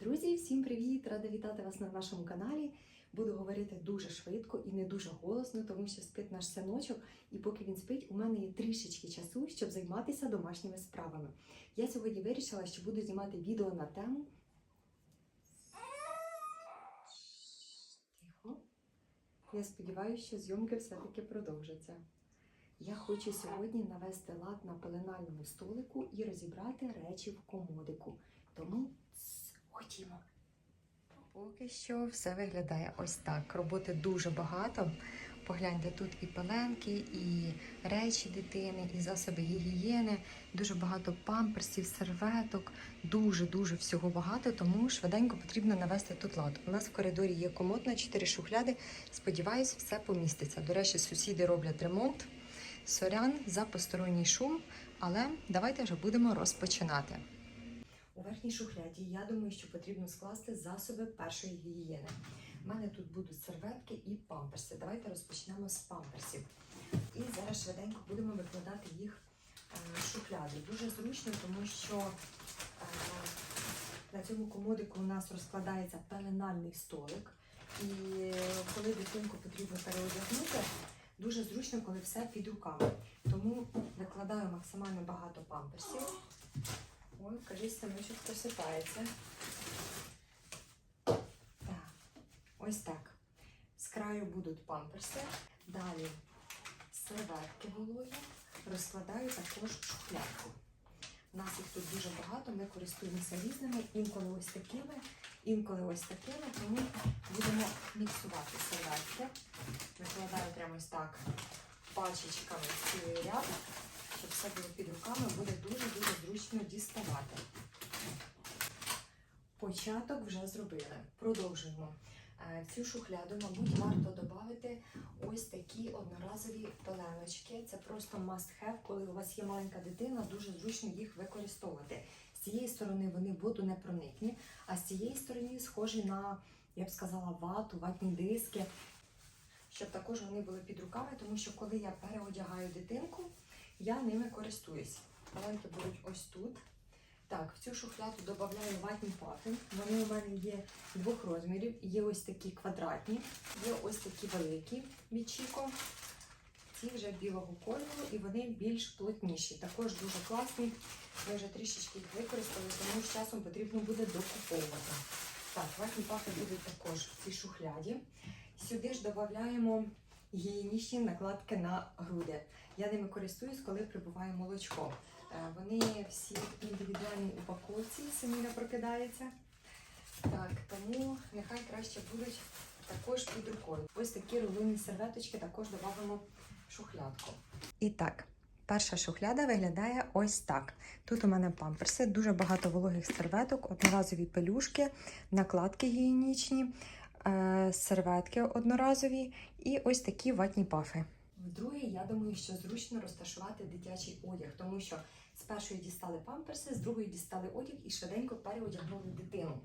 Друзі, всім привіт! Рада вітати вас на нашому каналі. Буду говорити дуже швидко і не дуже голосно, тому що спить наш синочок, і поки він спить, у мене є трішечки часу, щоб займатися домашніми справами. Я сьогодні вирішила, що буду знімати відео на тему. Тихо. Я сподіваюся, що зйомки все-таки продовжаться. Я хочу сьогодні навести лад на пеленальному столику і розібрати речі в комодику. Тому ходімо. Поки що все виглядає ось так. Роботи дуже багато. Погляньте, тут і пеленки, і речі дитини, і засоби гігієни, дуже багато памперсів, серветок, дуже-дуже всього багато, тому швиденько потрібно навести тут лад. У нас в коридорі є комод на 4 шухляди. Сподіваюсь, все поміститься. До речі, сусіди роблять ремонт. Сорян за посторонній шум, але давайте вже будемо розпочинати. У верхній шухляді я думаю, що потрібно скласти засоби першої гігієни. У мене тут будуть серветки і памперси. Давайте розпочнемо з памперсів. І зараз швиденько будемо викладати їх е, в шухляди. Дуже зручно, тому що е, на цьому комодику у нас розкладається пеленальний столик. І коли дитинку потрібно переодягнути, дуже зручно, коли все під руками. Тому викладаю максимально багато памперсів. Ой, кажись, синочок просипається. Так, ось так. З краю будуть памперси. Далі серветки вологі. Розкладаю також шухлядку. У нас їх тут дуже багато, ми користуємося різними, інколи ось такими, інколи ось такими, тому будемо міксувати серветки. Викладаю прямо ось так пачечками цілий ряд, щоб все було під руками, буде дуже-дуже зручно діставати. Початок вже зробили. Продовжуємо. Е, В цю шухляду, мабуть, варто додати ось такі одноразові пеленочки. Це просто must have, коли у вас є маленька дитина, дуже зручно їх використовувати. З цієї сторони вони водонепроникні, а з цієї сторони схожі на, я б сказала, вату, ватні диски, щоб також вони були під руками, тому що коли я переодягаю дитинку, я ними користуюсь. Пеленки будуть ось тут. Так, в цю шухляду додаю ватні пафи. Вони у мене є двох розмірів. Є ось такі квадратні, є ось такі великі від Чіко. Ці вже білого кольору і вони більш плотніші. Також дуже класні. Ми вже трішечки їх використали, тому з часом потрібно буде докуповувати. Так, ватні пафи будуть також в цій шухляді. Сюди ж додаємо гігієнічні накладки на груди. Я ними користуюсь, коли прибуває молочко. Е, Вони всі в індивідуальній упаковці, Семіна прокидається. Так, тому нехай краще будуть також під рукою. Ось такі рулинні серветочки також додамо шухлядку. І так, перша шухляда виглядає ось так. Тут у мене памперси, дуже багато вологих серветок, одноразові пелюшки, накладки гігієнічні, серветки одноразові і ось такі ватні пафи. Вдруге, я думаю, що зручно розташувати дитячий одяг, тому що з першої дістали памперси, з другої дістали одяг і швиденько переодягнули дитину.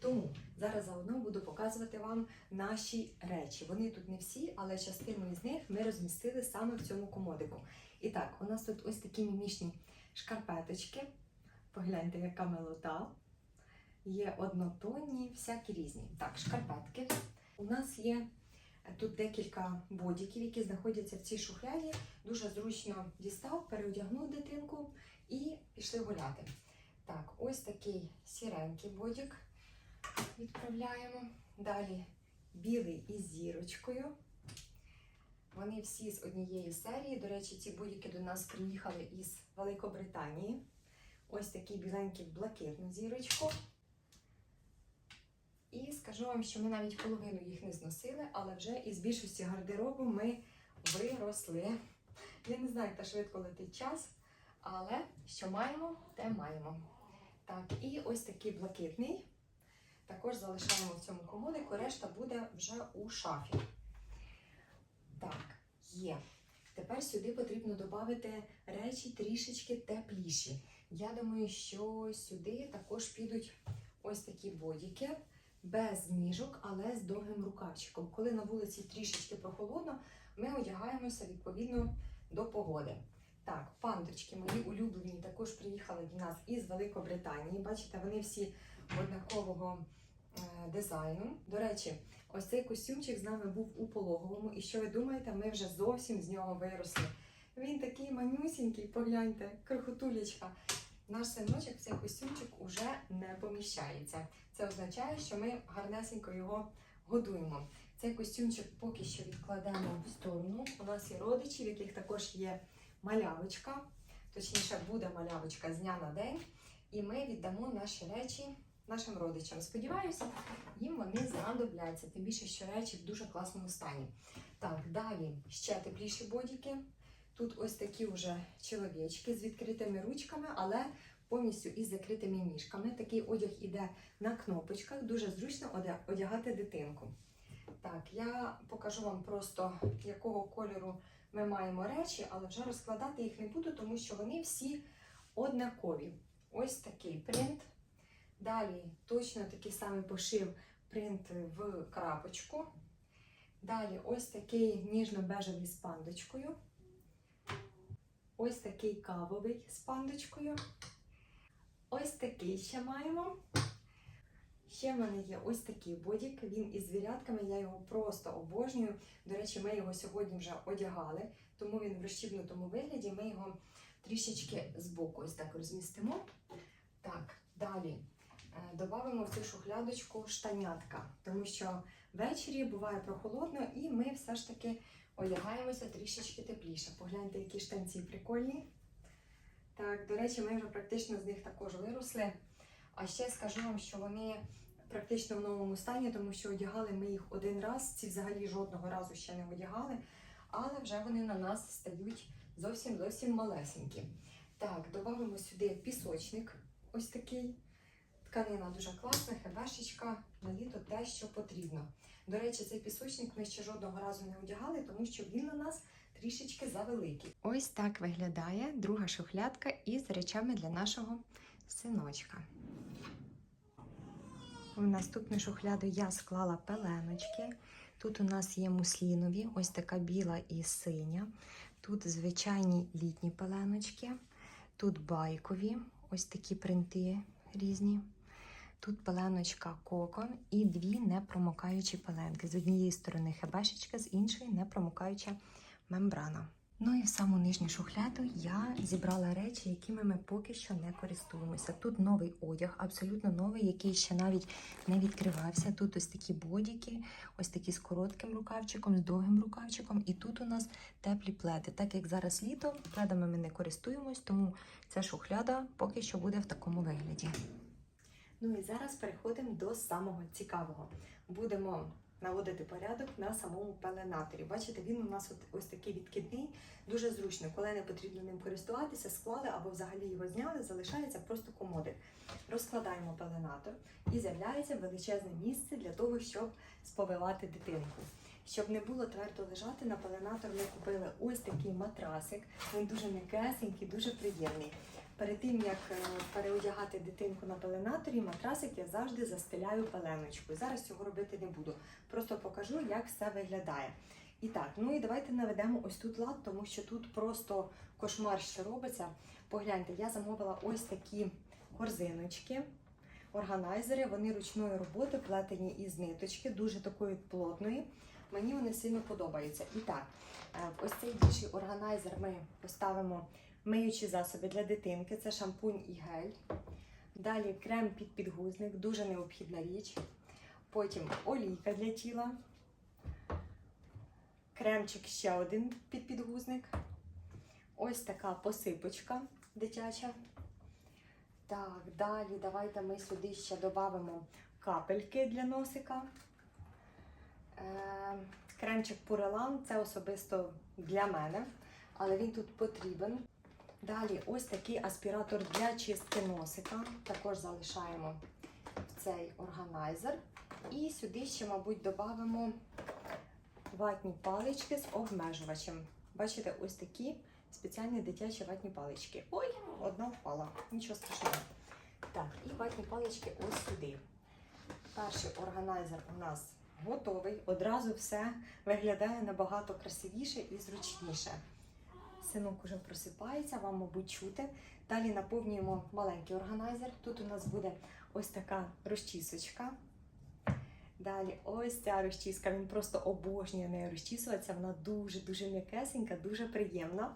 Тому зараз заодно буду показувати вам наші речі. Вони тут не всі, але частину із них ми розмістили саме в цьому комодику. І так, у нас тут ось такі мімішні шкарпеточки. Погляньте, яка милота. Є однотонні, всякі різні. Так, шкарпетки. У нас є тут декілька бодіків, які знаходяться в цій шухляді. Дуже зручно дістав, переодягнув дитинку і пішли гуляти. Так, ось такий сіренький бодік відправляємо. Далі білий із зірочкою. Вони всі з однієї серії. До речі, ці будь-які до нас приїхали із Великобританії. Ось такий біленький блакитну зірочку. Скажу вам, що ми навіть половину їх не зносили, але вже із більшості гардеробу ми виросли. Я не знаю, як та швидко летить час, але що маємо, те маємо. Так, і ось такий блакитний. Також залишаємо в цьому комодику, решта буде вже у шафі. Так, є. Тепер сюди потрібно додати речі трішечки тепліші. Я думаю, що сюди також підуть ось такі бодіки без ніжок, але з довгим рукавчиком. Коли на вулиці трішечки прохолодно, ми одягаємося відповідно до погоди. Так, пандочки мої улюблені також приїхали до нас із Великобританії. Бачите, вони всі однакового е, дизайну. До речі, ось цей костюмчик з нами був у пологовому. І що ви думаєте, ми вже зовсім з нього виросли. Він такий манюсінький, погляньте, крохотулечка. Наш синочок в цей костюмчик уже не поміщається. Це означає, що ми гарнесенько його годуємо. Цей костюмчик поки що відкладемо в сторону. У нас є родичі, в яких також є малявочка, точніше, буде малявочка з дня на день. І ми віддамо наші речі нашим родичам. Сподіваюся, їм вони знадобляться, тим більше, що речі в дуже класному стані. Так, далі ще тепліші бодіки. Тут ось такі вже чоловічки з відкритими ручками, але повністю із закритими ніжками. Такий одяг іде на кнопочках, дуже зручно одягати дитинку. Так, я покажу вам просто, якого кольору ми маємо речі, але вже розкладати їх не буду, тому що вони всі однакові. Ось такий принт. Далі точно такий самий пошив принт в крапочку. Далі ось такий ніжно-бежевий з пандочкою. Ось такий кавовий з пандочкою. Ось такий ще маємо. Ще в мене є ось такий бодік. Він із звірятками, я його просто обожнюю. До речі, ми його сьогодні вже одягали, тому він в розщібнутому вигляді. Ми його трішечки збоку ось так розмістимо. Так, далі е, додамо в цю шухлядочку штанятка, тому що ввечері буває прохолодно, і ми все ж таки одягаємося трішечки тепліше. Погляньте, які штанці прикольні. Так, до речі, ми вже практично з них також виросли. А ще скажу вам, що вони практично в новому стані, тому що одягали ми їх один раз, ці взагалі жодного разу ще не одягали, але вже вони на нас стають зовсім зовсім малесенькі. Так, додамо сюди пісочник, ось такий. Тканина дуже класна, хебешечка, на літо те, що потрібно. До речі, цей пісочник ми ще жодного разу не одягали, тому що він на нас трішечки завеликий. Ось так виглядає друга шухлядка із речами для нашого синочка. В наступну шухляду я склала пеленочки. Тут у нас є муслінові, ось така біла і синя. Тут звичайні літні пеленочки, тут байкові, ось такі принти різні. Тут пеленочка кокон і дві непромокаючі пеленки. З однієї сторони хебешечка, з іншої непромокаюча мембрана. Ну і в саму нижню шухляду я зібрала речі, якими ми поки що не користуємося. Тут новий одяг, абсолютно новий, який ще навіть не відкривався. Тут ось такі бодіки, ось такі з коротким рукавчиком, з довгим рукавчиком. І тут у нас теплі пледи. Так як зараз літо, пледами ми не користуємось, тому ця шухляда поки що буде в такому вигляді. Ну і зараз переходимо до самого цікавого. Будемо наводити порядок на самому пеленаторі. Бачите, він у нас от ось такий відкидний, дуже зручно. Коли не потрібно ним користуватися, склали або взагалі його зняли, залишається просто комодик. Розкладаємо пеленатор і з'являється величезне місце для того, щоб сповивати дитинку. Щоб не було твердо лежати на пеленатор, ми купили ось такий матрасик. Він дуже м'якесенький, дуже приємний. Перед тим як е, переодягати дитинку на пеленаторі, матрасик я завжди застеляю пеленочкою. Зараз цього робити не буду. Просто покажу, як все виглядає. І так, ну і давайте наведемо ось тут лад, тому що тут просто кошмар, що робиться. Погляньте, я замовила ось такі корзиночки, органайзери. Вони ручної роботи, плетені із ниточки, дуже такої плотної. Мені вони сильно подобаються. І так, е, ось цей більший органайзер ми поставимо миючі засоби для дитинки. Це шампунь і гель. Далі крем під підгузник, дуже необхідна річ. Потім олійка для тіла. Кремчик ще один під підгузник. Ось така посипочка дитяча. Так, далі давайте ми сюди ще додамо капельки для носика. Е, Кремчик Пурелан це особисто для мене, але він тут потрібен. Далі ось такий аспіратор для чистки носика. Також залишаємо в цей органайзер. І сюди ще, мабуть, додамо ватні палички з обмежувачем. Бачите, ось такі спеціальні дитячі ватні палички. Ой, одна впала, нічого страшного. Так, і ватні палички ось сюди. Перший органайзер у нас готовий. Одразу все виглядає набагато красивіше і зручніше. Синок уже просипається, вам, мабуть, чути. Далі наповнюємо маленький органайзер. Тут у нас буде ось така розчісочка. Далі ось ця розчіска, він просто обожнює нею розчісуватися. Вона дуже-дуже м'якесенька, дуже приємна.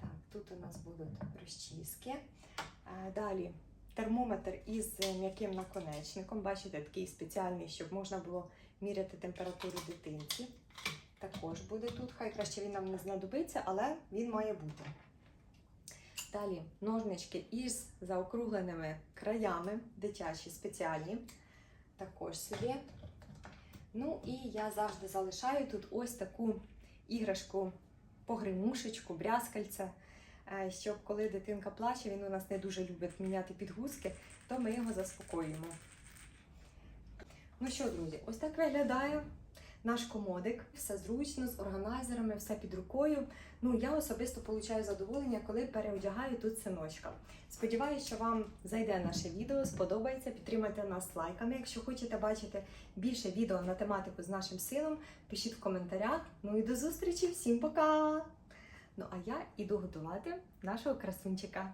Так, тут у нас будуть розчіски. Е, Далі термометр із м'яким наконечником. Бачите, такий спеціальний, щоб можна було міряти температуру дитинці. Також буде тут. Хай краще він нам не знадобиться, але він має бути. Далі ножнички із заокругленими краями, дитячі спеціальні. Також сюди. Ну і я завжди залишаю тут ось таку іграшку, погримушечку, брязкальце, е, щоб коли дитинка плаче, він у нас не дуже любить міняти підгузки, то ми його заспокоюємо. Ну що, друзі, ось так виглядає наш комодик. Все зручно, з органайзерами, все під рукою. Ну, я особисто получаю задоволення, коли переодягаю тут синочка. Сподіваюсь, що вам зайде наше відео, сподобається. Підтримайте нас лайками. Якщо хочете бачити більше відео на тематику з нашим сином, пишіть в коментарях. Ну і до зустрічі, всім пока! Ну а я іду готувати нашого красунчика.